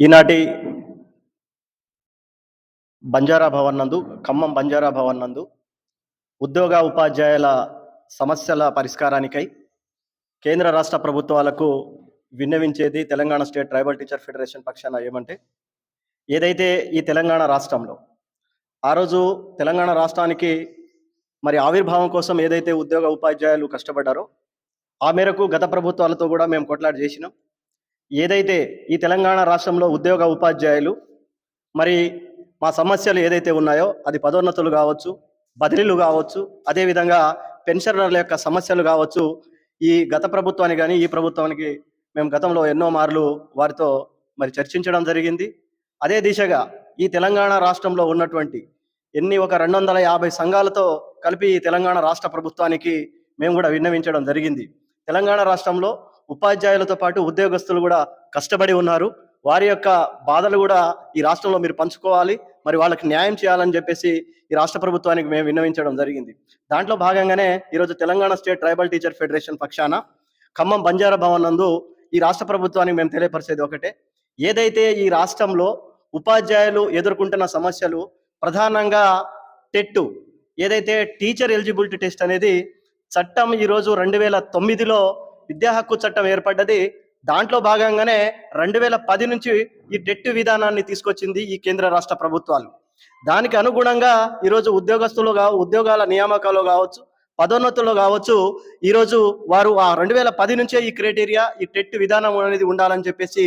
ఈనాటి బంజారా భవన్ నందు ఖమ్మం బంజారా భవన్ నందు ఉద్యోగ ఉపాధ్యాయుల సమస్యల పరిష్కారానికై కేంద్ర రాష్ట్ర ప్రభుత్వాలకు విన్నవించేది Telangana state tribal teacher federation పక్షాన ఏమంటే ఏదైతే ఈ తెలంగాణ రాష్ట్రంలో ఆ రోజు తెలంగాణ రాష్ట్రానికి మరి ఆవిర్భావం కోసం ఏదైతే ఉద్యోగ ఉపాధ్యాయులు కష్టపడ్డారో ఆ మేరకు గత ప్రభుత్వాలతో కూడా మేము కొట్లాట చేసినాం. ఏదైతే ఈ తెలంగాణ రాష్ట్రంలో ఉద్యోగ ఉపాధ్యాయులు మరి మా సమస్యలు ఏదైతే ఉన్నాయో అది పదోన్నతులు కావచ్చు బదిలీలు కావచ్చు అదేవిధంగా పెన్షనర్ల యొక్క సమస్యలు కావచ్చు ఈ గత ప్రభుత్వానికి కానీ ఈ ప్రభుత్వానికి మేము గతంలో ఎన్నో మార్లు వారితో మరి చర్చించడం జరిగింది. అదే దిశగా ఈ తెలంగాణ రాష్ట్రంలో ఉన్నటువంటి ఎన్ని ఒక రెండు వందల యాభై సంఘాలతో కలిపి ఈ తెలంగాణ రాష్ట్ర ప్రభుత్వానికి మేము కూడా విన్నవించడం జరిగింది. తెలంగాణ రాష్ట్రంలో ఉపాధ్యాయులతో పాటు ఉద్యోగస్తులు కూడా కష్టపడి ఉన్నారు. వారి యొక్క బాధలు కూడా ఈ రాష్ట్రంలో మీరు పంచుకోవాలి. మరి వాళ్ళకి న్యాయం చేయాలని చెప్పేసి ఈ రాష్ట్ర ప్రభుత్వానికి మేము విన్నవించడం జరిగింది. దాంట్లో భాగంగానే ఈరోజు Telangana state tribal teacher federation పక్షాన ఖమ్మం బంజారా భవన్ నందు ఈ రాష్ట్ర ప్రభుత్వానికి మేము తెలియపరిచేది ఒకటే. ఏదైతే ఈ రాష్ట్రంలో ఉపాధ్యాయులు ఎదుర్కొంటున్న సమస్యలు ప్రధానంగా టెట్టు ఏదైతే టీచర్ ఎలిజిబిలిటీ టెస్ట్ అనేది చట్టం ఈరోజు రెండు వేల తొమ్మిదిలో విద్యా హక్కు చట్టం ఏర్పడ్డది. దాంట్లో భాగంగానే రెండు వేల పది నుంచి ఈ డెట్ విధానాన్ని తీసుకొచ్చింది ఈ కేంద్ర రాష్ట్ర ప్రభుత్వాలు. దానికి అనుగుణంగా ఈరోజు ఉద్యోగస్తులు కా ఉద్యోగాల నియామకాలు కావచ్చు పదోన్నతులు కావచ్చు ఈరోజు వారు ఆ రెండు వేల పది నుంచే ఈ క్రైటీరియా ఈ టెట్ విధానం అనేది ఉండాలని చెప్పేసి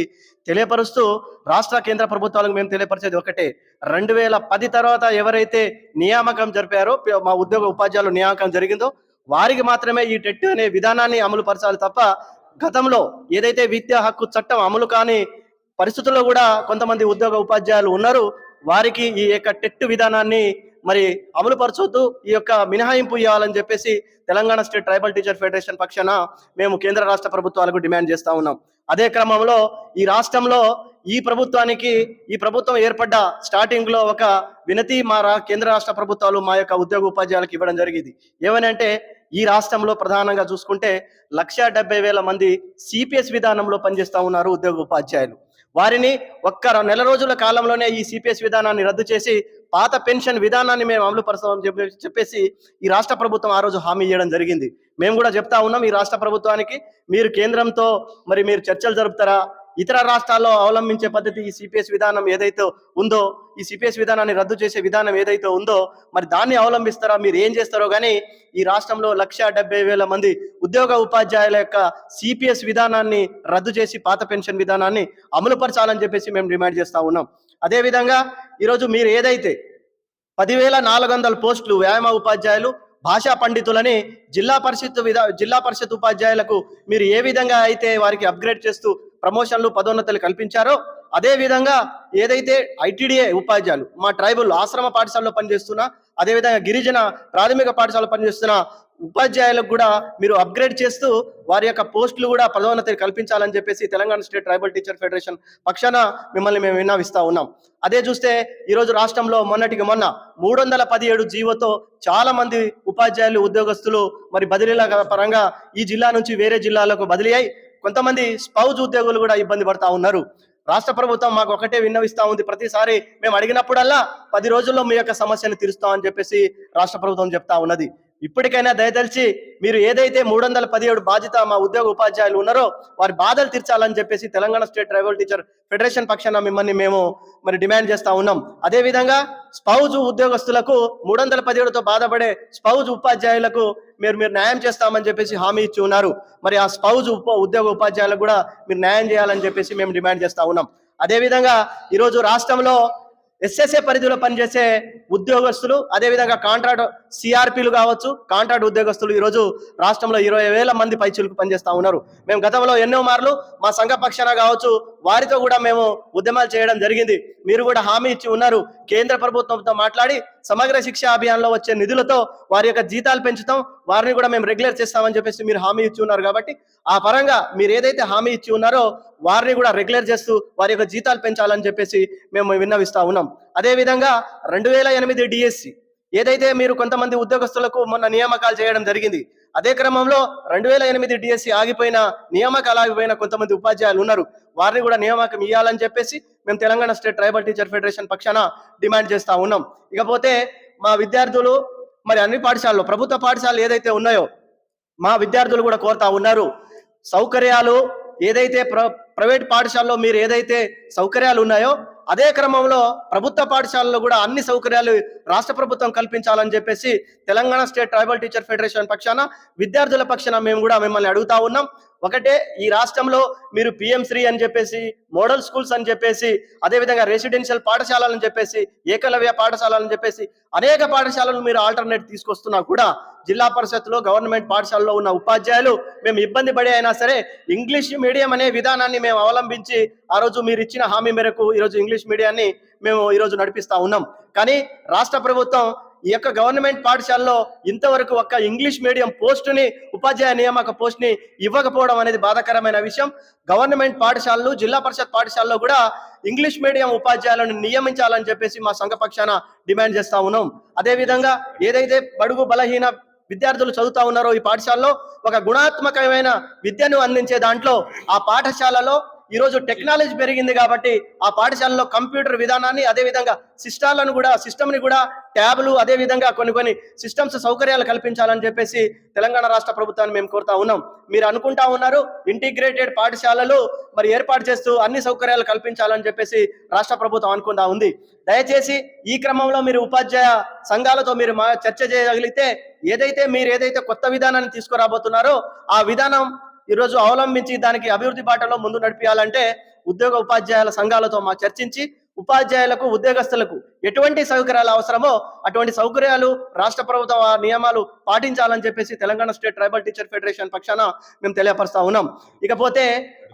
తెలియపరుస్తూ రాష్ట్ర కేంద్ర ప్రభుత్వాలకు మేము తెలియపరిచేది ఒకటే. రెండు వేల పది తర్వాత ఎవరైతే నియామకం జరిపారో మా ఉద్యోగ ఉపాధ్యాయులు నియామకం జరిగిందో వారికి మాత్రమే ఈ టెట్ అనే విధానాన్ని అమలు పరచాలి తప్ప గతంలో ఏదైతే విద్యా హక్కు చట్టం అమలు కాని పరిస్థితుల్లో కూడా కొంతమంది ఉద్యోగ ఉపాధ్యాయులు ఉన్నారు వారికి ఈ యొక్క టెట్ విధానాన్ని మరి అమలు పరచొద్దు ఈ యొక్క మినహాయింపు ఇవ్వాలని చెప్పేసి Telangana state tribal teacher federation పక్షాన మేము కేంద్ర రాష్ట్ర ప్రభుత్వాలకు డిమాండ్ చేస్తా ఉన్నాం. అదే క్రమంలో ఈ రాష్ట్రంలో ఈ ప్రభుత్వానికి ఈ ప్రభుత్వం ఏర్పడ్డ స్టార్టింగ్లో ఒక వినతి మా కేంద్ర రాష్ట్ర ప్రభుత్వాలు మా యొక్క ఉద్యోగ ఉపాధ్యాయులకు ఇవ్వడం జరిగింది. ఏమనంటే ఈ రాష్ట్రంలో ప్రధానంగా చూసుకుంటే లక్ష డెబ్బై వేల మంది సిపిఎస్ విధానంలో పనిచేస్తూ ఉన్నారు ఉద్యోగ ఉపాధ్యాయులు. వారిని ఒక్క నెల రోజుల కాలంలోనే ఈ సిపిఎస్ విధానాన్ని రద్దు చేసి పాత పెన్షన్ విధానాన్ని మేము అమలు పరుస్తామని చెప్పి చెప్పేసి ఈ రాష్ట్ర ప్రభుత్వం ఆ రోజు హామీ ఇవ్వడం జరిగింది. మేము కూడా చెప్తా ఉన్నాం ఈ రాష్ట్ర ప్రభుత్వానికి మీరు కేంద్రంతో మరి మీరు చర్చలు జరుపుతారా ఇతర రాష్ట్రాల్లో అవలంబించే పద్ధతి ఈ సిపిఎస్ విధానం ఏదైతే ఉందో ఈ సిపిఎస్ విధానాన్ని రద్దు చేసే విధానం ఏదైతే ఉందో మరి దాన్ని అవలంబిస్తారా? మీరు ఏం చేస్తారో కానీ ఈ రాష్ట్రంలో లక్ష డెబ్బై వేల మంది ఉద్యోగ ఉపాధ్యాయుల యొక్క సిపిఎస్ విధానాన్ని రద్దు చేసి పాత పెన్షన్ విధానాన్ని అమలుపరచాలని చెప్పేసి మేము డిమాండ్ చేస్తా ఉన్నాం. అదేవిధంగా ఈరోజు మీరు ఏదైతే పదివేల నాలుగు వందల పోస్టులు వ్యాయామ ఉపాధ్యాయులు భాషా పండితులని జిల్లా పరిషత్ విధా జిల్లా పరిషత్ ఉపాధ్యాయులకు మీరు ఏ విధంగా అయితే వారికి అప్గ్రేడ్ చేస్తూ ప్రమోషన్లు పదోన్నతులు కల్పించారో అదేవిధంగా ఏదైతే ఐటీడీఏ ఉపాధ్యాయులు మా ట్రైబల్ ఆశ్రమ పాఠశాలలో పనిచేస్తున్న అదేవిధంగా గిరిజన ప్రాథమిక పాఠశాలలో పనిచేస్తున్న ఉపాధ్యాయులకు కూడా మీరు అప్గ్రేడ్ చేస్తూ వారి యొక్క పోస్టులు కూడా పదోన్నతి కల్పించాలని చెప్పేసి Telangana state tribal teacher federation పక్షాన మిమ్మల్ని మేము విన్నవిస్తా ఉన్నాం. అదే చూస్తే ఈరోజు రాష్ట్రంలో మొన్నటికి మొన్న మూడు వందల పదిహేడు జీవోతో చాలా మంది ఉపాధ్యాయులు ఉద్యోగస్తులు మరి బదిలీల పరంగా ఈ జిల్లా నుంచి వేరే జిల్లాలకు బదిలీ అయి కొంతమంది స్పౌజ్ ఉద్యోగులు కూడా ఇబ్బంది పడతా ఉన్నారు. రాష్ట్ర ప్రభుత్వం మాకు ఒకటే విన్నవిస్తా ఉంది. ప్రతిసారి మేము అడిగినప్పుడల్లా పది రోజుల్లో మీ యొక్క సమస్యను తీరుస్తామని చెప్పేసి రాష్ట్ర ప్రభుత్వం చెప్తా ఉన్నది. ఇప్పటికైనా దయదలిచి మీరు ఏదైతే మూడు వందల పదిహేడు బాధ్యత మా ఉద్యోగ ఉపాధ్యాయులు ఉన్నారో వారి బాధలు తీర్చాలని చెప్పేసి Telangana state tribal teacher federation పక్షాన మిమ్మల్ని మేము మరి డిమాండ్ చేస్తా ఉన్నాం. అదేవిధంగా స్పౌజ్ ఉద్యోగస్తులకు మూడు వందల పదిహేడుతో బాధపడే స్పౌజ్ ఉపాధ్యాయులకు మీరు మీరు న్యాయం చేస్తామని చెప్పేసి హామీ ఇచ్చి ఉన్నారు. మరి ఆ స్పౌజ్ ఉప ఉద్యోగ ఉపాధ్యాయులకు కూడా మీరు న్యాయం చేయాలని చెప్పేసి మేము డిమాండ్ చేస్తా ఉన్నాం. అదేవిధంగా ఈరోజు రాష్ట్రంలో ఎస్ఎస్ఏ పరిధిలో పనిచేసే ఉద్యోగస్తులు అదేవిధంగా కాంట్రాక్ట్ సిఆర్పీలు కావచ్చు కాంట్రాక్ట్ ఉద్యోగస్తులు ఈరోజు రాష్ట్రంలో ఇరవై వేల మంది పైచులకు పనిచేస్తూ ఉన్నారు. మేము గతంలో ఎన్నో మార్లు మా సంఘ పక్షాన కావచ్చు వారితో కూడా మేము ఉద్యమాలు చేయడం జరిగింది. మీరు కూడా హామీ ఇచ్చి ఉన్నారు. కేంద్ర ప్రభుత్వంతో మాట్లాడి సమగ్ర శిక్ష అభియాన్లో వచ్చే నిధులతో వారి యొక్క జీతాలు పెంచుతాం. వారిని కూడా మేము రెగ్యులర్ చేస్తామని చెప్పేసి మీరు హామీ ఇచ్చి ఉన్నారు కాబట్టి ఆ పరంగా మీరు ఏదైతే హామీ ఇచ్చి ఉన్నారో వారిని కూడా రెగ్యులర్ చేస్తూ వారి యొక్క జీతాలు పెంచాలని చెప్పేసి మేము విన్నవిస్తా ఉన్నాం. అదేవిధంగా రెండు వేల ఎనిమిది డిఎస్సి ఏదైతే మీరు కొంతమంది ఉద్యోగస్తులకు మొన్న నియామకాలు చేయడం జరిగింది అదే క్రమంలో రెండు వేల ఎనిమిది డిఎస్సి ఆగిపోయిన నియామకాలు ఆగిపోయిన కొంతమంది ఉపాధ్యాయులు ఉన్నారు. వారిని కూడా నియామకం ఇవ్వాలని చెప్పేసి మేము Telangana state tribal teacher federation పక్షాన డిమాండ్ చేస్తా ఉన్నాం. ఇకపోతే మా విద్యార్థులు మరి అన్ని పాఠశాలలో ప్రభుత్వ పాఠశాలలు ఏదైతే ఉన్నాయో మా విద్యార్థులు కూడా కోరుతా ఉన్నారు. సౌకర్యాలు ఏదైతే ప్ర ప్రైవేట్ పాఠశాలలో మీరు ఏదైతే సౌకర్యాలు ఉన్నాయో అదే క్రమంలో ప్రభుత్వ పాఠశాలలో కూడా అన్ని సౌకర్యాలు రాష్ట్ర ప్రభుత్వం కల్పించాలని చెప్పేసి Telangana state tribal teacher federation పక్షాన విద్యార్థుల పక్షాన మేము కూడా మిమ్మల్ని అడుగుతా ఉన్నాం. ఒకటే ఈ రాష్ట్రంలో మీరు పిఎం శ్రీ అని చెప్పేసి మోడల్ స్కూల్స్ అని చెప్పేసి అదేవిధంగా రెసిడెన్షియల్ పాఠశాలలని చెప్పేసి ఏకలవ్య పాఠశాలని చెప్పేసి అనేక పాఠశాలలు మీరు ఆల్టర్నేట్ తీసుకొస్తున్నా కూడా జిల్లా పరిషత్లో గవర్నమెంట్ పాఠశాలలో ఉన్న ఉపాధ్యాయులు మేము ఇబ్బంది పడి అయినా సరే ఇంగ్లీష్ మీడియం అనే విధానాన్ని మేము అవలంబించి ఆ రోజు మీరు ఇచ్చిన హామీ మేరకు ఈరోజు ఇంగ్లీష్ మీడియాన్ని మేము ఈరోజు నడిపిస్తా ఉన్నాం. కానీ రాష్ట్ర ప్రభుత్వం ఈ యొక్క గవర్నమెంట్ పాఠశాలలో ఇంతవరకు ఒక్క ఇంగ్లీష్ మీడియం పోస్టుని ఉపాధ్యాయ నియామక పోస్ట్ని ఇవ్వకపోవడం అనేది బాధాకరమైన విషయం. గవర్నమెంట్ పాఠశాలలు జిల్లా పరిషత్ పాఠశాలలో కూడా ఇంగ్లీష్ మీడియం ఉపాధ్యాయులను నియమించాలని చెప్పేసి మా సంఘ పక్షాన డిమాండ్ చేస్తా ఉన్నాం. అదేవిధంగా ఏదైతే బడుగు బలహీన విద్యార్థులు చదువుతా ఉన్నారో ఈ పాఠశాలలో ఒక గుణాత్మకమైన విద్యను అందించే దాంట్లో ఆ పాఠశాలలో ఈరోజు టెక్నాలజీ పెరిగింది కాబట్టి ఆ పాఠశాలలో కంప్యూటర్ విధానాన్ని అదేవిధంగా సిస్టాలను కూడా సిస్టమ్ని కూడా ట్యాబ్లు అదేవిధంగా కొన్ని కొన్ని సిస్టమ్స్ సౌకర్యాలు కల్పించాలని చెప్పేసి తెలంగాణ రాష్ట్ర ప్రభుత్వాన్ని మేము కోరుతా ఉన్నాం. మీరు అనుకుంటా ఉన్నారు ఇంటిగ్రేటెడ్ పాఠశాలలు మరి ఏర్పాటు చేస్తూ అన్ని సౌకర్యాలు కల్పించాలని చెప్పేసి రాష్ట్ర ప్రభుత్వం అనుకుంటా ఉంది. దయచేసి ఈ క్రమంలో మీరు ఉపాధ్యాయ సంఘాలతో మీరు మా చర్చ చేయగలిగితే ఏదైతే మీరు ఏదైతే కొత్త విధానాన్ని తీసుకురాబోతున్నారో ఆ విధానం ఈరోజు అవలంబించి దానికి అభివృద్ధి బాటలో ముందు నడిపించాలంటే ఉద్యోగ ఉపాధ్యాయుల సంఘాలతో మా చర్చించి ఉపాధ్యాయులకు ఉద్యోగస్తులకు ఎటువంటి సౌకర్యాలు అవసరమో అటువంటి సౌకర్యాలు రాష్ట్ర ప్రభుత్వ నియమాలు పాటించాలని చెప్పేసి Telangana state tribal teacher federation పక్షాన మేము తెలియపరుస్తా ఉన్నాం. ఇకపోతే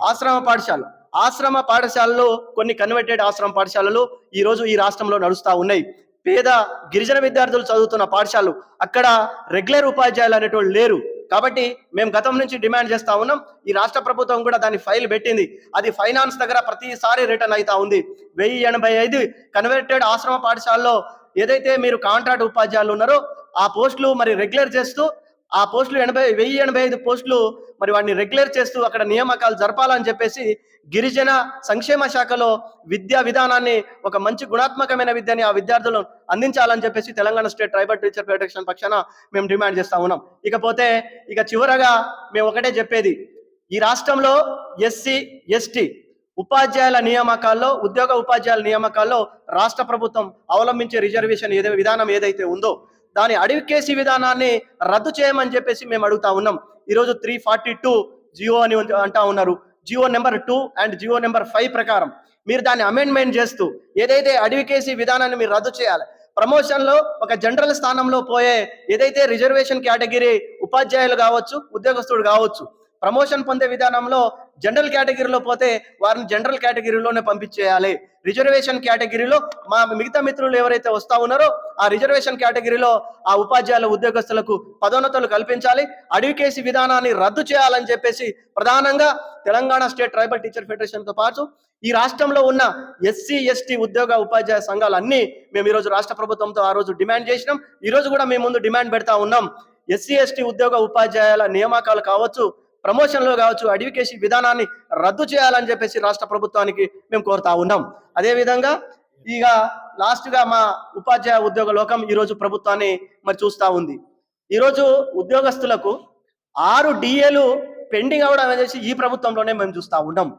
ఆశ్రమ పాఠశాల ఆశ్రమ పాఠశాలలు కొన్ని కన్వర్టెడ్ ఆశ్రమ పాఠశాలలు ఈ రోజు ఈ రాష్ట్రంలో నడుస్తూ ఉన్నాయి. పేద గిరిజన విద్యార్థులు చదువుతున్న పాఠశాలలు అక్కడ రెగ్యులర్ ఉపాధ్యాయులు అనేటోళ్ళు లేరు. కాబట్టి మేము గతం నుంచి డిమాండ్ చేస్తా ఉన్నాం. ఈ రాష్ట్ర ప్రభుత్వం కూడా దాని ఫైల్ పెట్టింది. అది ఫైనాన్స్ దగ్గర ప్రతిసారి రిటర్న్ అవుతా ఉంది. వెయ్యి ఎనభై ఐదు కన్వర్టెడ్ ఆశ్రమ పాఠశాలలో ఏదైతే మీరు కాంట్రాక్ట్ ఉపాధ్యాయులు ఉన్నారో ఆ పోస్టులు మరి రెగ్యులర్ చేస్తూ ఆ పోస్టులు ఎనభై వెయ్యి ఎనభై ఐదు పోస్టులు మరి వాటిని రెగ్యులర్ చేస్తూ అక్కడ నియామకాలు జరపాలని చెప్పేసి గిరిజన సంక్షేమ శాఖలో విద్యా విధానాన్ని ఒక మంచి గుణాత్మకమైన విద్యని ఆ విద్యార్థులను అందించాలని చెప్పేసి Telangana state tribal teacher federation పక్షాన మేము డిమాండ్ చేస్తా ఉన్నాం. ఇకపోతే ఇక చివరగా మేము ఒకటే చెప్పేది. ఈ రాష్ట్రంలో ఎస్సీ ఎస్టీ ఉపాధ్యాయుల నియామకాల్లో ఉద్యోగ ఉపాధ్యాయుల నియామకాల్లో రాష్ట్ర ప్రభుత్వం అవలంబించే రిజర్వేషన్ ఏదో విధానం ఏదైతే ఉందో దాని అడివికేసి విధానాన్ని రద్దు చేయమని చెప్పేసి మేము అడుగుతా ఉన్నాం. ఈరోజు త్రీ ఫార్టీ టూ జియో అని అంటా ఉన్నారు. GO number two and GO number five ప్రకారం మీరు దాన్ని అమెండ్మెంట్ చేస్తూ ఏదైతే అడివికేసి విధానాన్ని మీరు రద్దు చేయాలి ప్రమోషన్లో ఒక జనరల్ స్థానంలో పోయే ఏదైతే రిజర్వేషన్ కేటగిరీ ఉపాధ్యాయులు కావచ్చు ఉద్యోగస్తుడు కావచ్చు ప్రమోషన్ పొందే విధానంలో జనరల్ కేటగిరీలో పోతే వారిని జనరల్ కేటగిరీలోనే పంపించేయాలి. రిజర్వేషన్ కేటగిరీలో మా మిగతా మిత్రులు ఎవరైతే వస్తా ఉన్నారో ఆ రిజర్వేషన్ కేటగిరీలో ఆ ఉపాధ్యాయుల ఉద్యోగస్తులకు పదోన్నతులు కల్పించాలి. అడ్వకేసీ విధానాన్ని రద్దు చేయాలని చెప్పేసి ప్రధానంగా తెలంగాణ స్టేట్ ట్రైబల్ టీచర్ ఫెడరేషన్తో పాటు ఈ రాష్ట్రంలో ఉన్న ఎస్సీ ఎస్టీ ఉద్యోగ ఉపాధ్యాయ సంఘాలన్నీ మేము ఈరోజు రాష్ట్ర ప్రభుత్వంతో ఆ రోజు డిమాండ్ చేసినాం. ఈరోజు కూడా మేము ముందు డిమాండ్ పెడతా ఉన్నాం. ఎస్సీ ఎస్టీ ఉద్యోగ ఉపాధ్యాయుల నియామకాలు కావచ్చు ప్రమోషన్లో కావచ్చు అడివికేసి విధానాన్ని రద్దు చేయాలని చెప్పేసి రాష్ట్ర ప్రభుత్వానికి మేము కోరుతా ఉన్నాం. అదేవిధంగా ఇక లాస్ట్గా మా ఉపాధ్యాయ ఉద్యోగ లోకం ఈరోజు ప్రభుత్వాన్ని మరి చూస్తూ ఉంది. ఈరోజు ఉద్యోగస్తులకు ఆరు డిఏలు పెండింగ్ అవడం అనేసి ఈ ప్రభుత్వంలోనే మేము చూస్తూ ఉన్నాం.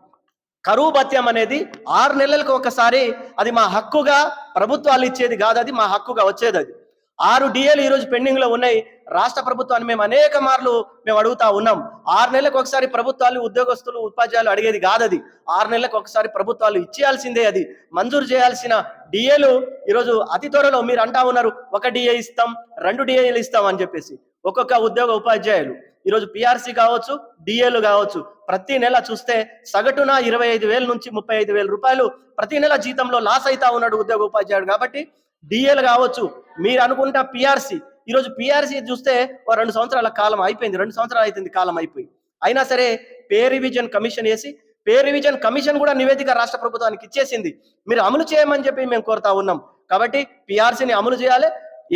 కరువు భత్యం అనేది ఆరు నెలలకు ఒకసారి అది మా హక్కుగా ప్రభుత్వాలు ఇచ్చేది కాదు అది మా హక్కుగా వచ్చేది అది. ఆరు డిఏలు ఈరోజు పెండింగ్లో ఉన్నాయి. రాష్ట్ర ప్రభుత్వాన్ని మేము అనేక మార్లు మేము అడుగుతా ఉన్నాం. ఆరు నెలలకు ఒకసారి ప్రభుత్వాలు ఉద్యోగస్తులు ఉపాధ్యాయులు అడిగేది కాదు అది ఆరు నెలలకు ఒకసారి ప్రభుత్వాలు ఇచ్చేయాల్సిందే అది. మంజూరు చేయాల్సిన డిఏలు ఈరోజు అతి త్వరలో మీరు అంటా ఉన్నారు ఒక డిఏ ఇస్తాం రెండు డిఏలు ఇస్తాం అని చెప్పేసి. ఒక్కొక్క ఉద్యోగ ఉపాధ్యాయులు. ఈరోజు పిఆర్సీ కావచ్చు డిఏలు కావచ్చు ప్రతి నెల చూస్తే సగటున ఇరవై ఐదు వేల నుంచి ముప్పై ఐదు వేల రూపాయలు ప్రతి నెల జీతంలో లాస్ అవుతా ఉన్నాడు ఉద్యోగ ఉపాధ్యాయుడు కాబట్టి డిఏలు కావచ్చు. మీరు అనుకుంటా పిఆర్సీ ఈరోజు పిఆర్సీ చూస్తే ఓ రెండు సంవత్సరాల కాలం అయిపోయింది. రెండు సంవత్సరాలు అయిపోయింది కాలం అయిపోయి అయినా సరే పే రివిజన్ కమిషన్ వేసి పే రివిజన్ కమిషన్ కూడా నివేదిక రాష్ట్ర ప్రభుత్వానికి ఇచ్చేసింది. మీరు అమలు చేయమని చెప్పి మేము కోరుతా ఉన్నాం. కాబట్టి పిఆర్సీని అమలు చేయాలి.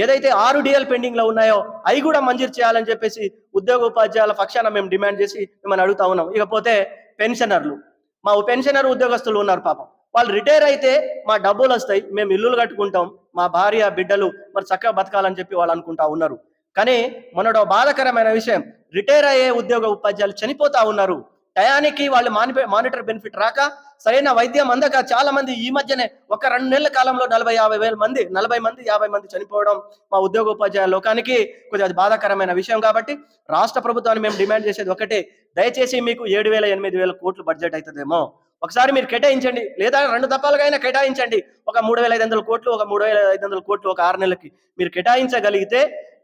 ఏదైతే ఆరు డిఎల్ పెండింగ్లో ఉన్నాయో అవి కూడా మంజూరు చేయాలని చెప్పేసి ఉద్యోగ ఉపాధ్యాయుల పక్షాన మేము డిమాండ్ చేసి మిమ్మల్ని అడుగుతా ఉన్నాం. ఇకపోతే పెన్షనర్లు. మా పెన్షనర్ ఉద్యోగస్తులు ఉన్నారు పాపం. వాళ్ళు రిటైర్ అయితే మా డబ్బులు వస్తాయి మేము ఇల్లులు కట్టుకుంటాం మా భార్య బిడ్డలు మరి చక్కగా బతకాలని చెప్పి వాళ్ళు అనుకుంటా ఉన్నారు. కానీ మొన్నడో బాధాకరమైన విషయం రిటైర్ అయ్యే ఉద్యోగ ఉపాధ్యాయులు చనిపోతా ఉన్నారు. టయానికి వాళ్ళు మానిపే మానిటర్ బెనిఫిట్ రాక సరైన వైద్యం అందక చాలా మంది ఈ మధ్యనే ఒక రెండు నెలల కాలంలో నలభై యాభై వేల మంది నలభై మంది యాభై మంది చనిపోవడం మా ఉద్యోగ ఉపాధ్యాయ లోకానికి కొద్దిగా అది బాధాకరమైన విషయం కాబట్టి రాష్ట్ర ప్రభుత్వాన్ని మేము డిమాండ్ చేసేది ఒకటే. దయచేసి మీకు ఏడు వేల ఎనిమిది వేల కోట్లు బడ్జెట్ అవుతుందేమో ఒకసారి మీరు కేటాయించండి. లేదా రెండు దఫాలుగా అయినా కేటాయించండి. ఒక మూడు వేల ఐదు వందల కోట్లు ఒక మూడు వేల ఐదు వందల కోట్లు ఒక ఆరు నెలలకి మీరు కేటాయించగలిగితే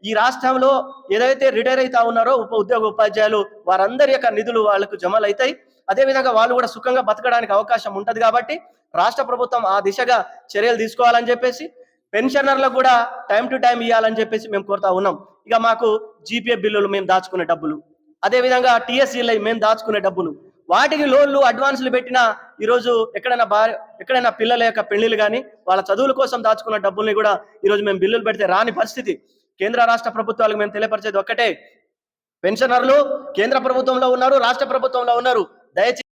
ఈ రాష్ట్రంలో ఏదైతే రిటైర్ అవుతా ఉన్నారో ఉప ఉద్యోగ ఉపాధ్యాయులు వారందరి యొక్క నిధులు వాళ్ళకు జమలు అవుతాయి అదేవిధంగా వాళ్ళు కూడా సుఖంగా బతకడానికి అవకాశం ఉంటుంది కాబట్టి రాష్ట్ర ప్రభుత్వం ఆ దిశగా చర్యలు తీసుకోవాలని చెప్పేసి పెన్షనర్లకు కూడా టైం టు టైం ఇవ్వాలని చెప్పేసి మేము కోరుతా ఉన్నాం. ఇక మాకు జీపీఏ బిల్లులు మేము దాచుకునే డబ్బులు. అదేవిధంగా టీఎస్సీలై మేము దాచుకునే డబ్బులు. వాటికి లోన్లు అడ్వాన్సులు పెట్టిన ఈరోజు ఎక్కడైనా భార్య ఎక్కడైనా పిల్లల యొక్క పెళ్ళిలు కానీ వాళ్ళ చదువుల కోసం దాచుకున్న డబ్బుల్ని కూడా ఈరోజు మేము బిల్లులు పెడితే రాని పరిస్థితి. కేంద్ర రాష్ట్ర ప్రభుత్వాలకు మేము తెలియపరిచేది ఒక్కటే. పెన్షనర్లు కేంద్ర ప్రభుత్వంలో ఉన్నారు రాష్ట్ర ప్రభుత్వంలో ఉన్నారు. దయచేసి